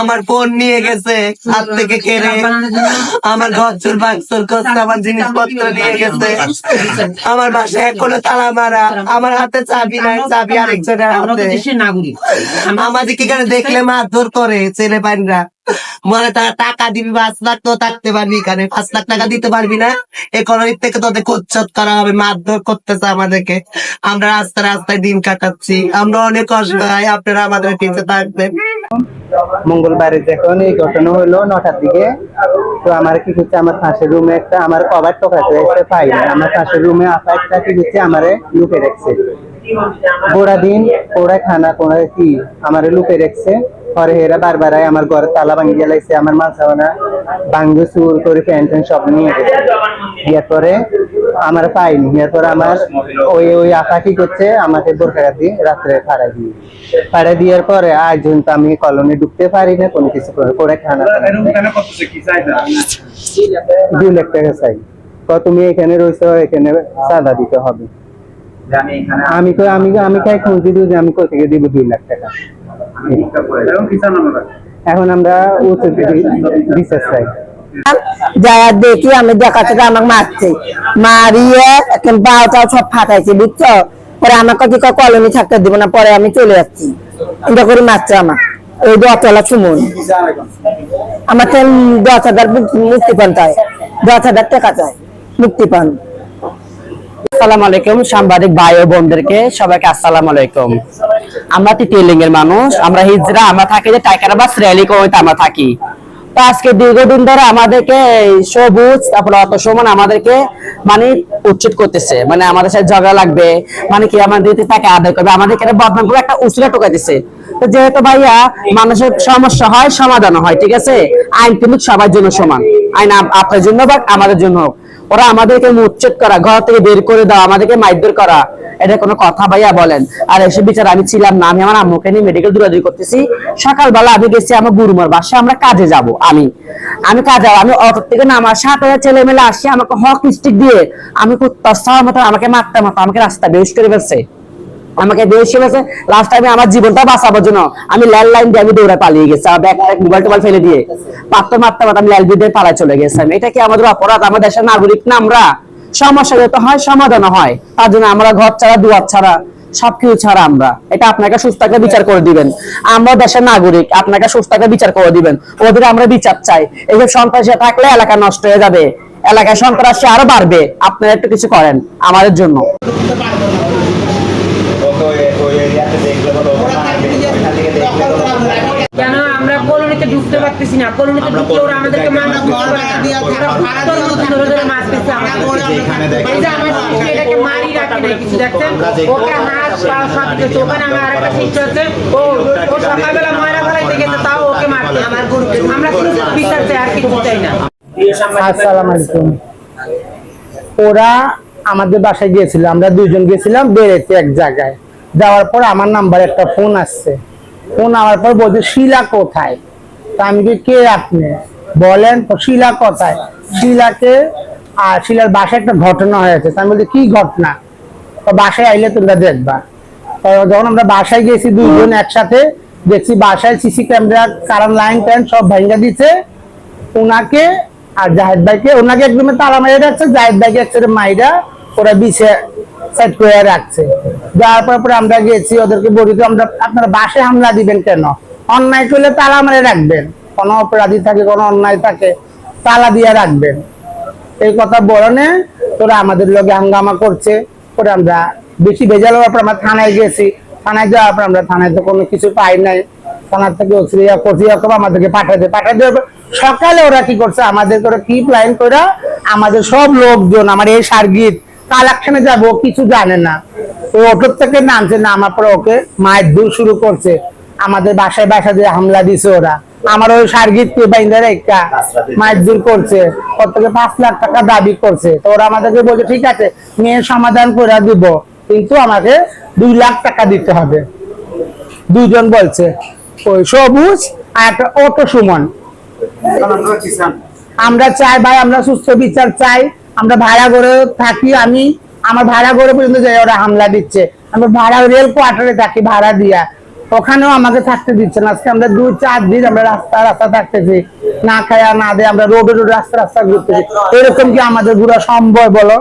আমার ফোন নিয়ে গেছে হাত থেকে কেড়ে। আমার ঘর চুর বাক্সর করছে আমার জিনিসপত্র নিয়ে গেছে। আমার বাসায় এখনও তালা মারা। আমার হাতে চাবি নাই চাবি আরেকজনের হাতে। আমাদের কি করে দেখলে মারধর করে ছেলে পাইনরা বলে তারা টাকা দিবি, পাঁচ লাখ তো থাকতে পারবি এখানে। পাঁচ লাখ টাকা দিতে পারবি না। ইকোনমিক থেকে তোদের কোচ্ছত করা হবে, মারধর করতেছে আমাদেরকে। আমরা রাস্তায় রাস্তায় দিন কাটাচ্ছি। আমরা অনেক অসহায় আপনারা আমাদের পিছিয়ে থাকবেন। মঙ্গলবারে যখন এই ঘটনা হলো নটার দিকে, তো আমার কি হচ্ছে, আমার পাশের রুমে একটা আমার কভার টোকাতে এসে পাই না। আমার পাশের রুমে আপা একটা কি করছে আমারে লুকে রাখছে। গোড়া দিন ওরা খানা কোনা কি, আমার লুকে রাখছে। পরে এরা বারবার আমার ঘরে তালা ভাঙিয়ে লাইছে, আমার চুর করে প্যান্ট সব নিয়ে গেছে। ইয়ার পরে আমার পাইনি আমার ওই ওই কি করছে, আমাকে রাত্রে দিয়ে পরে আজ আমি কলোনি ঢুকতে পারি না, কোনো কিছু করে করে খানা দুই লাখ টাকা চাই। তুমি এখানে রয়েছো, এখানে চাঁদা দিতে হবে। আমি আমি আমি খাই খুঁজি দিই যে আমি কোথা থেকে দিব দুই লাখ টাকা? এখন আমরা বিচার চাই। যা দেখি আমি আমাকে মারছে। মারিয়ে এখন বারোটাও সব ফাটাইছে বুঝছ? পরে আমাকে কি কলোনি থাকতে দিব না পরে আমি চলে যাচ্ছি এটা করে মারছে আমার ওই দশতলা সুমন। আমার তো দশ হাজার মুক্তি- মুক্তি পান তাই। দশ হাজার টাকা চাই। মুক্তি পান। আসসালামু আলাইকুম সাংবাদিক ভাই ও বোনদেরকে। সবাইকে আসসালামু আলাইকুম। আমরা এর মানুষ, আমরা হিজরা, আমরা থাকি যে টাইকারা বা শ্রেলি কমিতে আমরা থাকি। তো আজকে দীর্ঘদিন ধরে আমাদেরকে সবুজ, তারপরে অত সমান আমাদেরকে মানে উচ্ছেদ করতেছে। মানে আমাদের সাথে ঝগড়া লাগবে মানে কি আমাদের টাকা আদায় করবে আমাদেরকে বদনাম করে একটা উসিলা টোকাইতেছে তো যেহেতু ভাইয়া মানুষের সমস্যা হয় সমাধান হয়, ঠিক আছে? আইন কিন্তু সবার জন্য সমান। আইন আপনার জন্য বা আমাদের জন্য হোক। ওরা আমাদেরকে উচ্ছেদ করা, ঘর থেকে বের করে দেওয়া আমাদেরকে মারধর করা। এটা কোনো কথা ভাইয়া বলেন। আর এসে বিচার আমি ছিলাম না, আমি আমার আম্মুকে নিয়ে মেডিকেল দৌড়াদৌড়ি করতেছি। সকালবেলা আমি গেছি আমার গুরুমার বাসায়, আমরা কাজে যাব, আমি। আমি কাজে যাব, আমি অটো থেকে নামার, সাত হাজার ছেলে মেলে আসি, আমাকে হক স্টিক দিয়ে, আমি কুত্তার মতো আমাকে মারতে মতো আমাকে রাস্তা বেশ করে ফেলছে। আমাকে বেশি লাস্ট টাইমে আমার জীবনটা বাঁচাবার জন্য আমি ল্যান্ড লাইন দিয়ে আমি দৌড়ে পালিয়ে গেছি। মোবাইল টোবাইল ফেলে দিয়ে। পাত্র মারতে মারতে আমি ল্যালবি দিয়ে পালা চলে গেছিলাম এটা কি আমাদের অপরাধ? আমাদের দেশের নাগরিক না আমরা? সমস্যা যেতে হয় সমাধান হয়। তার জন্য আমরা ঘর ছাড়া, দুয়ার ছাড়া, সবকিছু ছাড়া আমরা। এটা আপনাকে সুস্থকে বিচার করে দিবেন। আমরা দেশের নাগরিক, আপনাকে সুস্থকে বিচার করে দিবেন। ওদের আমরা বিচার চাই। এইসব সন্ত্রাসী থাকলে এলাকা নষ্ট হয়ে যাবে। এলাকায় সন্ত্রাসী আরও বাড়বে। আপনারা একটু কিছু করেন আমাদের জন্য। কেন আমরা কলোনিতে ঢুকতে পারতেছি না? কলোনিতে ঢুকলে ওরা আমাদেরকে মাছ মারতেছে এই যে আমার এটাকে মারি রাখি কিছু দেখছেন? ওকে হাত পা সব কিছু ওখানে আমার আরেকটা শিষ্য আছে। ও ও সকালবেলা ময়রা ফেলাইতে গেছে তাও ওকে মারতে আমার গরুকে আমরা কিছু বিচার চাই আর কিছু চাই না। আসসালামু আলাইকুম। ওরা আমাদের বাসায় গিয়েছিল আমরা দুইজন গেছিলাম বেড়েতে এক জায়গায়। যাওয়ার পর আমার নাম্বার একটা ফোন আসছে। ফোন আওয়ার পর বলছে শিলা কোথায়? তা আমি কি, কে আপনি? বলেন তো শিলা কোথায়? শিলাকে আর শিলার বাসায় একটা ঘটনা হয়েছে। আমি বলছি কি ঘটনা? তো বাসায় আইলে তোমরা দেখবা। যখন আমরা বাসায় গেছি দুইজন একসাথে দেখছি বাসায় সিসি ক্যামেরা কারণ লাইন টাইন সব ভেঙে দিচ্ছে ওনাকে আর জাহেদ ভাইকে ওনাকে একদম তালা মাইরে রাখছে জাহেদ ভাইকে একসাথে মাইরা ওরা বিছে সেট করে রাখছে। যাওয়ার পর পরে আমরা গেছি, ওদেরকে বলি, তো আমরা আপনারা বাসে হামলা দিবেন কেন? অন্যায় করলে তালা মারে রাখবেন। কোনো অপরাধী থাকে, কোনো অন্যায় থাকে, তালা দিয়ে রাখবেন। এই কথা বলনে তোরা আমাদের লগে হাঙ্গামা করছে। পরে আমরা বেশি ভেজাল পর আমরা থানায় গেছি। থানায় যাওয়ার পর আমরা থানায় তো কোনো কিছু পাই নাই। থানার থেকে ওসিয়া কসিয়া করে আমাদেরকে পাঠাতে পাঠাতে সকালে ওরা কি করছে? আমাদের করে কি প্ল্যান করে আমাদের সব লোকজন, আমার এই সার্গিত কালেকশনে যাব, কিছু জানে না। ওই অটোর থেকে নামছে, নামার পরে ওকে মায়ের দূর শুরু করছে। আমাদের বাসায় বাসা দিয়ে হামলা দিছে ওরা। আমার ওই সার্গিত মায়ের করছে। ওর থেকে পাঁচ লাখ টাকা দাবি করছে। তো ওরা আমাদেরকে বলছে, ঠিক আছে, মেয়ের সমাধান করে দিব। কিন্তু আমাকে দুই লাখ টাকা দিতে হবে। দুজন বলছে, ওই সবুজ আর একটা অটো সুমন। আমরা চাই ভাই, আমরা সুস্থ বিচার চাই। আমরা ভাড়া করে থাকি, আমি আমার ভাড়া করে পর্যন্ত যাই, ওরা হামলা দিচ্ছে। আমরা ভাড়া রেল কোয়ার্টারে থাকি, ভাড়া দিয়া। ওখানেও আমাকে থাকতে দিচ্ছে না। আজকে আমরা দু চার দিন আমরা রাস্তা রাস্তা থাকতেছি। না খায়া, না দিয়ে, আমরা রোডে রোড রাস্তা রাস্তা ঘুরতেছি। এরকম কি আমাদের ঘুরা সম্ভব বলো?